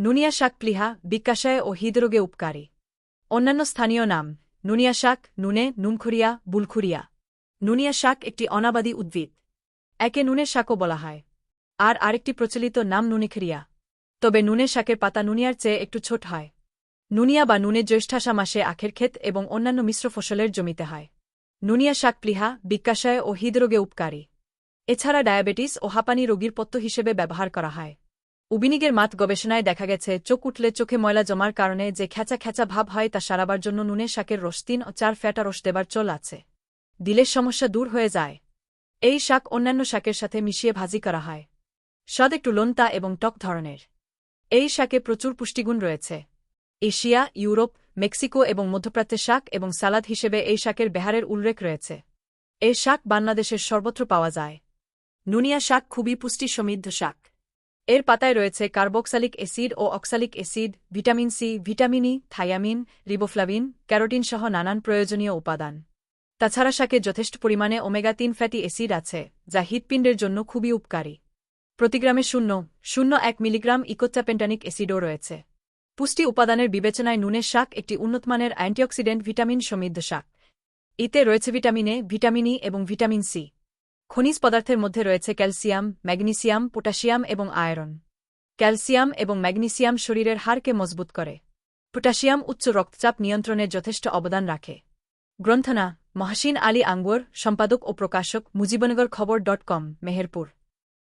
নুনিয়া শাক প্লিহা, বিকাশায় ও হৃদরোগে উপকারী। অন্যান্য স্থানীয় নাম, নুনিয়া শাক, নুনে নুনখুরিয়া বুলখুরিয়া। নুনিয়া শাক একটি অনাবাদী উদ্ভিদ। একে নুনের শাকও বলা হয়। আর আরেকটি প্রচলিত নাম নুনিখেরিয়া। তবে নুনের শাকের পাতা নুনিয়ার চেয়ে একটু ছোট হয়। নুনিয়া বা নুনে জ্যৈষ্ঠাষা মাসে আখের ক্ষেত এবং অন্যান্য মিশ্র ফসলের জমিতে হয়। নুনিয়া শাক প্লিহা, বিকাশায় ও হৃদরোগে উপকারী। এছাড়া ডায়াবেটিস ও হাঁপানি রোগীর পত্য হিসেবে ব্যবহার করা হয়। উবিনিগের মাত গবেষণায় দেখা গেছে, চোখ উঠলে চোখে ময়লা জমার কারণে যে খ্যাচা খ্যাচা ভাব হয় তা সারাবার জন্য নুনে শাকের রস তিন ও চার ফ্যাটা রস দেবার চল আছে। দিলের সমস্যা দূর হয়ে যায়। এই শাক অন্যান্য শাকের সাথে মিশিয়ে ভাজি করা হয়। স্বাদ একটু লোনতা এবং টক ধরনের। এই শাকে প্রচুর পুষ্টিগুণ রয়েছে। এশিয়া, ইউরোপ, মেক্সিকো এবং মধ্যপ্রাচ্যের শাক এবং সালাদ হিসেবে এই শাকের বেহারের উল্লেখ রয়েছে। এই শাক বাংলাদেশের সর্বত্র পাওয়া যায়। নুনিয়া শাক খুবই পুষ্টি সমৃদ্ধ শাক। এর পাতায় রয়েছে কার্বক্সালিক অ্যাসিড ও oxalic acid, vitamin C, vitamin E, thiamine, riboflavin, carotene সহ নানান প্রয়োজনীয় উপাদান। তাছাড়া শাকে যথেষ্ট পরিমাণে ওমেগা তিন ফ্যাটি অ্যাসিড আছে, যা হৃৎপিণ্ডের জন্য খুবই উপকারী। প্রতিগ্রামে শূন্য শূন্য এক মিলিগ্রাম ইকোচ্যাপেন্টানিক অ্যাসিডও রয়েছে। পুষ্টি উপাদানের বিবেচনায় নুনের শাক একটি উন্নতমানের অ্যান্টিঅক্সিডেন্ট ভিটামিন সমৃদ্ধ শাক। এতে রয়েছে ভিটামিন এ, ভিটামিন ই এবং ভিটামিন সি। খনিজ পদার্থের মধ্যে রয়েছে ক্যালসিয়াম, ম্যাগনেসিয়াম, পটাশিয়াম এবং আয়রন। ক্যালসিয়াম এবং ম্যাগনেসিয়াম শরীরের হাড়কে মজবুত করে। পটাশিয়াম উচ্চ রক্তচাপ নিয়ন্ত্রণে যথেষ্ট অবদান রাখে। গ্রন্থনা, মহাসিন আলী আঙ্গুর, সম্পাদক ও প্রকাশক, মুজিবনগর খবর ডট কম, মেহেরপুর।